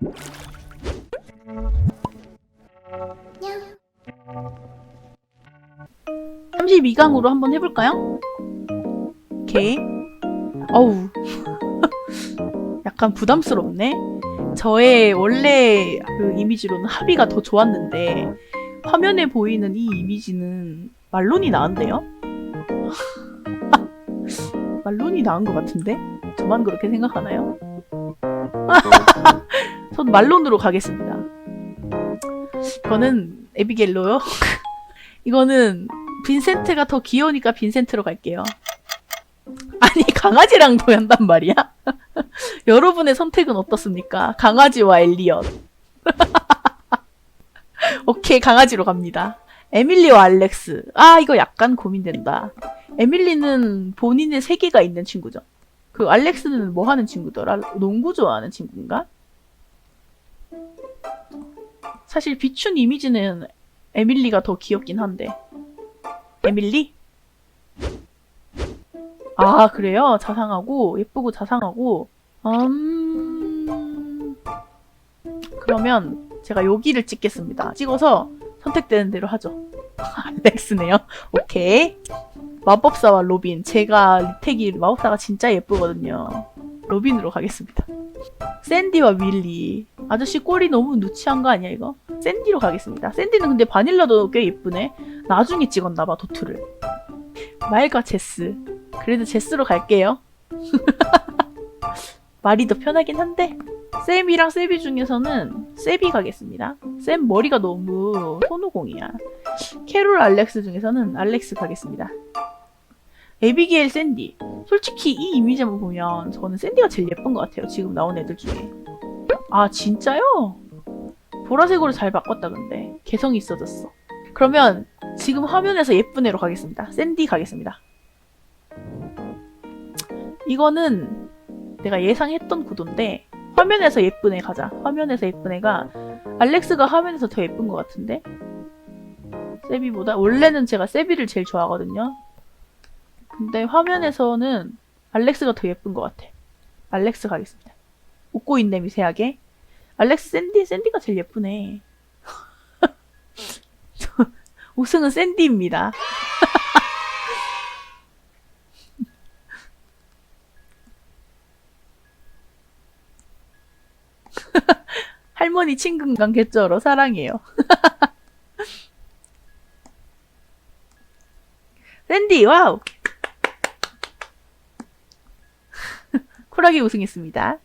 삼 32강으로 한번 해볼까요? 오케이. 어우. 약간 부담스럽네. 저의 원래 그 이미지로는 합의가 더 좋았는데, 화면에 보이는 이 이미지는 말론이 나은데요? 말론이 나은 것 같은데? 저만 그렇게 생각하나요? 전 말론으로 가겠습니다. 저는 에비겔로요. 이거는 빈센트가 더 귀여우니까 빈센트로 갈게요. 아니 강아지랑 도연단 말이야? 여러분의 선택은 어떻습니까? 강아지와 엘리엇. 오케이 강아지로 갑니다. 에밀리와 알렉스. 아 이거 약간 고민된다. 에밀리는 본인의 세계가 있는 친구죠. 그 알렉스는 뭐 하는 친구더라? 농구 좋아하는 친구인가? 사실 비춘 이미지는 에밀리가 더 귀엽긴 한데. 에밀리? 아, 그래요? 자상하고, 예쁘고 자상하고, 음, 그러면 제가 여기를 찍겠습니다. 찍어서 선택되는 대로 하죠. 알렉스네요. 오케이. 마법사와 로빈. 제가 리택이 마법사가 진짜 예쁘거든요. 로빈으로 가겠습니다. 샌디와 윌리. 아저씨 꼴이 너무 누치한 거 아니야, 이거? 샌디로 가겠습니다. 샌디는 근데 바닐라도 꽤 예쁘네. 나중에 찍었나봐, 도트를. 말과 제스. 그래도 제스로 갈게요. 말이 더 편하긴 한데. 쌤이랑 세비 중에서는 세비 가겠습니다. 쌤 머리가 너무 손오공이야. 캐롤 알렉스 중에서는 알렉스 가겠습니다. 에비게일 샌디. 솔직히 이 이미지만 보면 저는 샌디가 제일 예쁜 것 같아요. 지금 나온 애들 중에. 아, 진짜요? 보라색으로 잘 바꿨다, 근데. 개성이 있어졌어. 그러면 지금 화면에서 예쁜 애로 가겠습니다. 샌디 가겠습니다. 이거는 내가 예상했던 구도인데, 화면에서 예쁜 애 가자. 화면에서 예쁜 애가, 알렉스가 화면에서 더 예쁜 것 같은데? 세비보다? 원래는 제가 세비를 제일 좋아하거든요. 근데 화면에서는 알렉스가 더 예쁜 것 같아. 알렉스 가겠습니다. 웃고 있네 미세하게. 알렉스 샌디 샌디가 제일 예쁘네. 우승은 샌디입니다. 할머니 친근감 개쩔어 사랑해요. 샌디 와우. 쿨하게 우승했습니다.